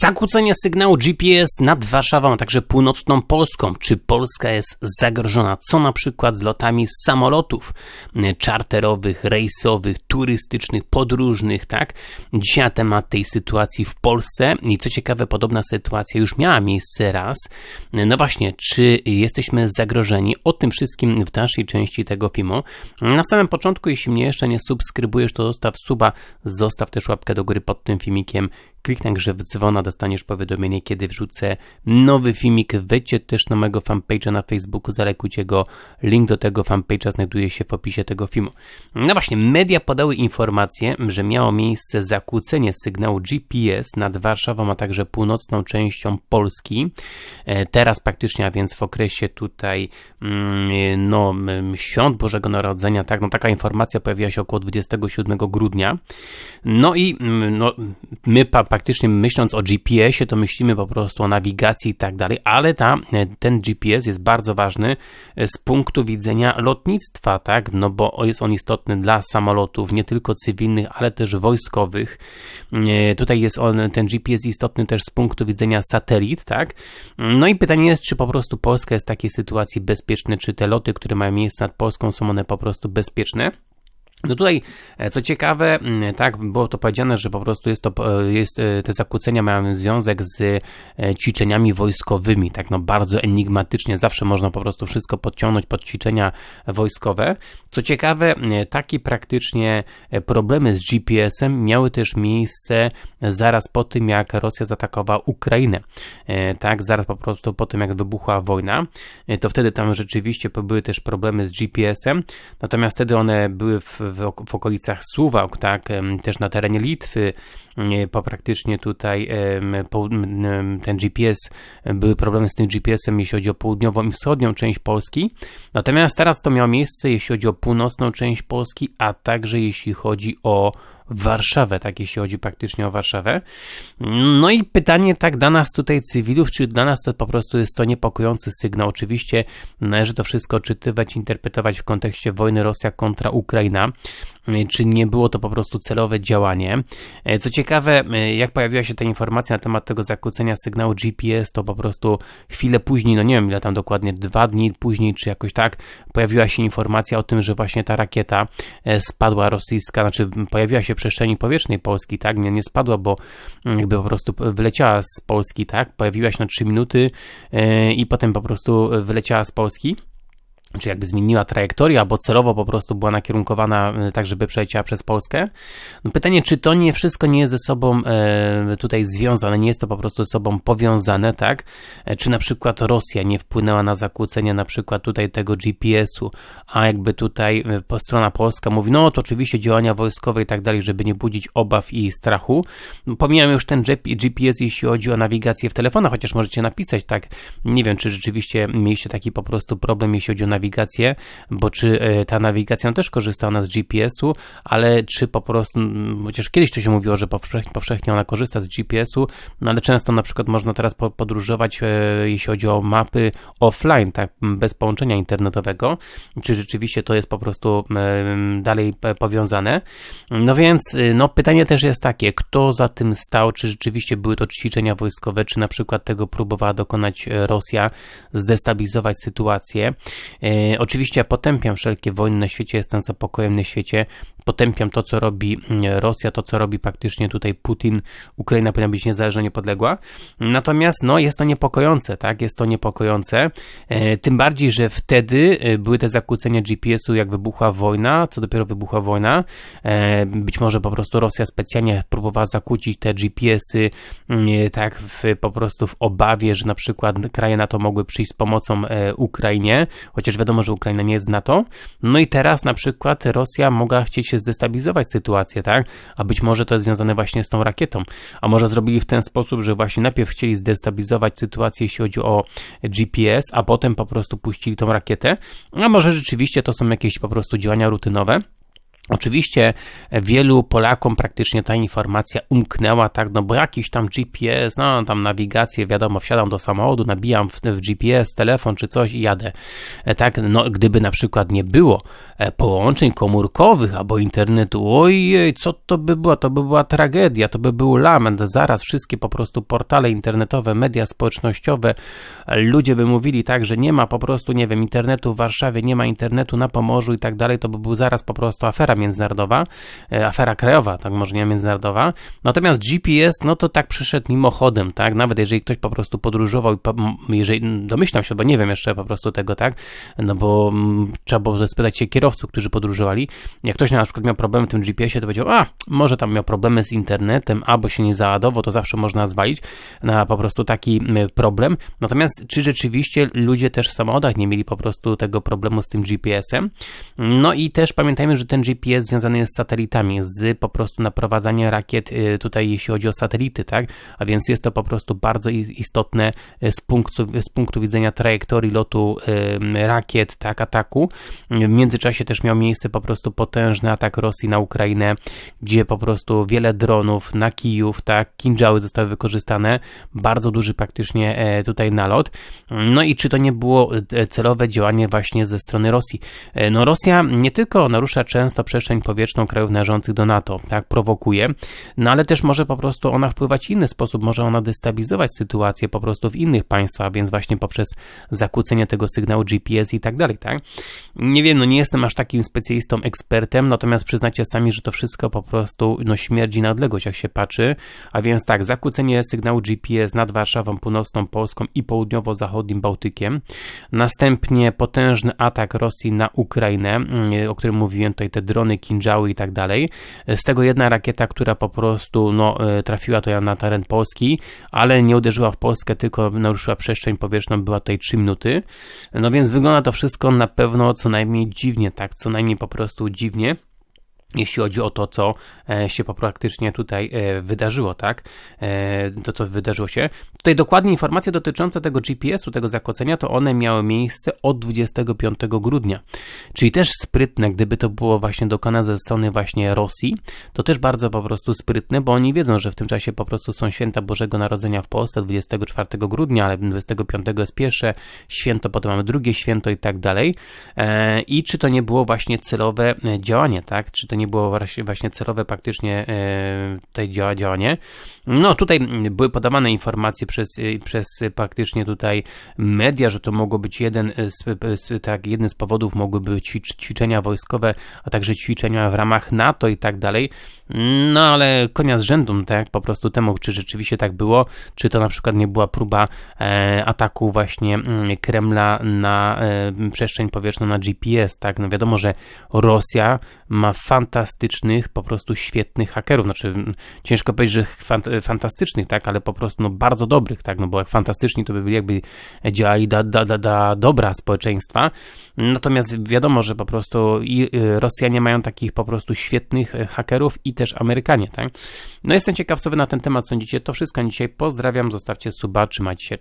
Zakłócenie sygnału GPS nad Warszawą, a także północną Polską. Czy Polska jest zagrożona? Co na przykład z lotami samolotów czarterowych, rejsowych, turystycznych, podróżnych, tak? Dzisiaj temat tej sytuacji w Polsce i co ciekawe, podobna sytuacja już miała miejsce raz. No właśnie, czy jesteśmy zagrożeni? O tym wszystkim w dalszej części tego filmu. Na samym początku, jeśli mnie jeszcze nie subskrybujesz, to zostaw suba, zostaw też łapkę do góry pod tym filmikiem Także w dzwona, dostaniesz powiadomienie, kiedy wrzucę nowy filmik. Wejdźcie też na mojego fanpage'a na Facebooku, zalekujcie go. Link do tego fanpage'a znajduje się w opisie tego filmu. No właśnie, media podały informację, że miało miejsce zakłócenie sygnału GPS nad Warszawą, a także północną częścią Polski. E, teraz praktycznie, a więc w okresie tutaj mm, no, świąt Bożego Narodzenia, tak, no taka informacja pojawiła się około 27 grudnia. No i no, my faktycznie myśląc o GPS-ie, to myślimy po prostu o nawigacji i tak dalej, ale ta, ten GPS jest bardzo ważny e, z punktu widzenia lotnictwa, tak? No bo jest on istotny dla samolotów, nie tylko cywilnych, ale też wojskowych. E, tutaj jest on, ten GPS istotny też z punktu widzenia satelit, tak? No i pytanie jest, czy po prostu Polska jest w takiej sytuacji bezpieczna, czy te loty, które mają miejsce nad Polską są one po prostu bezpieczne? No tutaj, e, co ciekawe, tak, było to powiedziane, że po prostu jest to, e, jest, e, te zakłócenia mają związek z ćwiczeniami wojskowymi, tak, no bardzo enigmatycznie, zawsze można po prostu wszystko podciągnąć pod ćwiczenia wojskowe. Co ciekawe, takie praktycznie problemy z GPS-em miały też miejsce zaraz po tym, jak Rosja zaatakowała Ukrainę, tak, zaraz po prostu po tym, jak wybuchła wojna, to wtedy tam rzeczywiście były też problemy z GPS-em, natomiast wtedy one były w w, okolicach Suwałk, tak, też na terenie Litwy, po praktycznie tutaj ten GPS, były problemy z tym GPS-em, jeśli chodzi o południową i wschodnią część Polski. Natomiast teraz to miało miejsce, jeśli chodzi o północną część Polski, a także jeśli chodzi o Warszawę, tak jeśli chodzi praktycznie o Warszawę. No i pytanie tak dla nas tutaj cywilów, czy dla nas to po prostu jest to niepokojący sygnał. Oczywiście należy to wszystko czytywać, interpretować w kontekście wojny Rosja kontra Ukraina, czy nie było to po prostu celowe działanie. Co ciekawe, jak pojawiła się ta informacja na temat tego zakłócenia sygnału GPS, to po prostu chwilę później, no nie wiem ile tam dokładnie, dwa dni później, czy jakoś tak, pojawiła się informacja o tym, że właśnie ta rakieta spadła rosyjska, znaczy pojawiła się przestrzeni powietrznej Polski, tak? Nie, nie spadła, bo mm, jakby po prostu wyleciała z Polski, tak? Pojawiła się na 3 minuty i potem po prostu wyleciała z Polski czy jakby zmieniła trajektorię, albo celowo po prostu była nakierunkowana e, tak, żeby przejechała przez Polskę. No pytanie, czy to nie wszystko nie jest ze sobą e, tutaj związane, nie jest to po prostu ze sobą powiązane, tak? E, czy na przykład Rosja nie wpłynęła na zakłócenie na przykład tutaj tego GPS-u, a jakby tutaj po strona polska mówi, no to oczywiście działania wojskowe i tak dalej, żeby nie budzić obaw i strachu. Pomijam już ten GPS, jeśli chodzi o nawigację w telefonach, chociaż możecie napisać, tak? Nie wiem, czy rzeczywiście mieliście taki po prostu problem, jeśli chodzi o nawigację nawigację, bo czy e, ta nawigacja też korzysta ona z GPS-u, ale czy po prostu, chociaż kiedyś to się mówiło, że powszechnie, powszechnie ona korzysta z GPS-u, no ale często na przykład można teraz podróżować, e, jeśli chodzi o mapy offline, tak, bez połączenia internetowego, czy rzeczywiście to jest po prostu dalej powiązane. No więc, no pytanie też jest takie, kto za tym stał, czy rzeczywiście były to ćwiczenia wojskowe, czy na przykład tego próbowała dokonać e, Rosja, zdestabilizować sytuację. E, oczywiście ja potępiam wszelkie wojny na świecie, jestem za pokojem na świecie, potępiam to, co robi mm, Rosja, to, co robi praktycznie tutaj Putin. Ukraina powinna być niezależna, niepodległa. Natomiast, no, jest to niepokojące, tak? Jest to niepokojące. E, tym bardziej, że wtedy e, były te zakłócenia GPS-u, jak wybuchła wojna, co dopiero wybuchła wojna. Być może po prostu Rosja specjalnie próbowała zakłócić te GPS-y, mm, tak, w, po prostu w obawie, że na przykład kraje NATO mogły przyjść z pomocą Ukrainie, chociaż wiadomo, że Ukraina nie jest z NATO. No i teraz na przykład Rosja mogła chcieć się zdestabilizować sytuację, tak? A być może to jest związane właśnie z tą rakietą. A może zrobili w ten sposób, że właśnie najpierw chcieli zdestabilizować sytuację, jeśli chodzi o GPS, a potem po prostu puścili tą rakietę. A może rzeczywiście to są jakieś po prostu działania rutynowe. Oczywiście wielu Polakom praktycznie ta informacja umknęła, tak, no bo jakiś tam GPS, no tam nawigację, wiadomo, wsiadam do samochodu, nabijam w, w GPS telefon czy coś i jadę. E, tak, no gdyby na przykład nie było e, połączeń komórkowych albo internetu, ojej, co to by było? To by była tragedia, to by był lament. Zaraz wszystkie po prostu portale internetowe, media społecznościowe, e, ludzie by mówili tak, że nie ma po prostu, nie wiem, internetu w Warszawie, nie ma internetu na Pomorzu i tak dalej, to by był zaraz po prostu afera międzynarodowa, e, afera krajowa, tak może nie międzynarodowa. Natomiast GPS, no to tak przyszedł mimochodem, tak? Nawet jeżeli ktoś po prostu podróżował jeżeli domyślam się, bo nie wiem jeszcze po prostu tego, tak? No bo trzeba było spytać się kierowców, którzy podróżowali. Jak ktoś na przykład miał problemy w tym GPS-ie, to powiedział, a może tam miał problemy z internetem, albo się nie załadował, to zawsze można zwalić na po prostu taki problem. Natomiast czy rzeczywiście ludzie też w samochodach nie mieli po prostu tego problemu z tym GPS-em? No i też pamiętajmy, że ten GPS związany jest z satelitami, z po prostu naprowadzaniem rakiet y, tutaj, jeśli chodzi o satelity, tak? A więc jest to po prostu bardzo istotne y, z punktu, z punktu widzenia trajektorii lotu rakiet, tak, ataku. W międzyczasie też miał miejsce po prostu potężny atak Rosji na Ukrainę, gdzie po prostu wiele dronów na Kijów, tak, kinżały zostały wykorzystane, bardzo duży praktycznie e, tutaj nalot. No i czy to nie było e, celowe działanie właśnie ze strony Rosji? E, no Rosja nie tylko narusza często przestrzeń powietrzną krajów należących do NATO, tak, prowokuje, no ale też może po prostu ona wpływać w inny sposób, może ona destabilizować sytuację po prostu w innych państwach, więc właśnie poprzez zakłócenie tego sygnału GPS i tak dalej, tak? Nie wiem, no nie jestem aż takim specjalistą, ekspertem, natomiast przyznacie sami, że to wszystko po prostu no, śmierdzi na odległość, jak się patrzy, a więc tak, zakłócenie sygnału GPS nad Warszawą, północną Polską i południowo-zachodnim Bałtykiem, następnie potężny atak Rosji na Ukrainę, mm, o którym mówiłem, tutaj te drony, kinżały i tak dalej, z tego jedna rakieta, która po prostu no, e, trafiła to na teren Polski, ale nie uderzyła w Polskę, tylko naruszyła przestrzeń powietrzną, była tutaj 3 minuty. No więc wygląda to wszystko na pewno co najmniej dziwnie, tak, co najmniej po prostu dziwnie jeśli chodzi o to, co e, się praktycznie tutaj e, wydarzyło, tak? E, to, co wydarzyło się. Tutaj dokładnie informacje dotyczące tego GPS-u, tego zakłócenia, to one miały miejsce od 25 grudnia. Czyli też sprytne, gdyby to było właśnie dokonane ze strony właśnie Rosji, to też bardzo po prostu sprytne, bo oni wiedzą, że w tym czasie po prostu są święta Bożego Narodzenia w Polsce 24 grudnia, ale 25 jest pierwsze święto, potem mamy drugie święto i tak dalej. I czy to nie było właśnie celowe działanie, tak? Czy to nie nie było właśnie celowe praktycznie e, tutaj działa, działanie. No tutaj były podawane informacje przez, e, przez praktycznie tutaj media, że to mogło być jeden z, tak, jeden z powodów mogły być ćwiczenia wojskowe, a także ćwiczenia w ramach NATO i tak dalej. No ale konia z rzędu, tak, po prostu temu, czy rzeczywiście tak było, czy to na przykład nie była próba e, ataku właśnie mm, Kremla na e, przestrzeń powietrzną, na GPS, tak, no wiadomo, że Rosja ma fantastycznych, po prostu świetnych hakerów, znaczy ciężko powiedzieć, że fantastycznych, tak, ale po prostu no, bardzo dobrych, tak, no bo jak fantastyczni to by byli jakby działali dla da, da, da dobra społeczeństwa, natomiast wiadomo, że po prostu i y, Rosjanie mają takich po prostu świetnych e, hakerów i też Amerykanie, tak. No jestem ciekaw, co wy na ten temat sądzicie, to wszystko dzisiaj, pozdrawiam, zostawcie suba, trzymajcie się,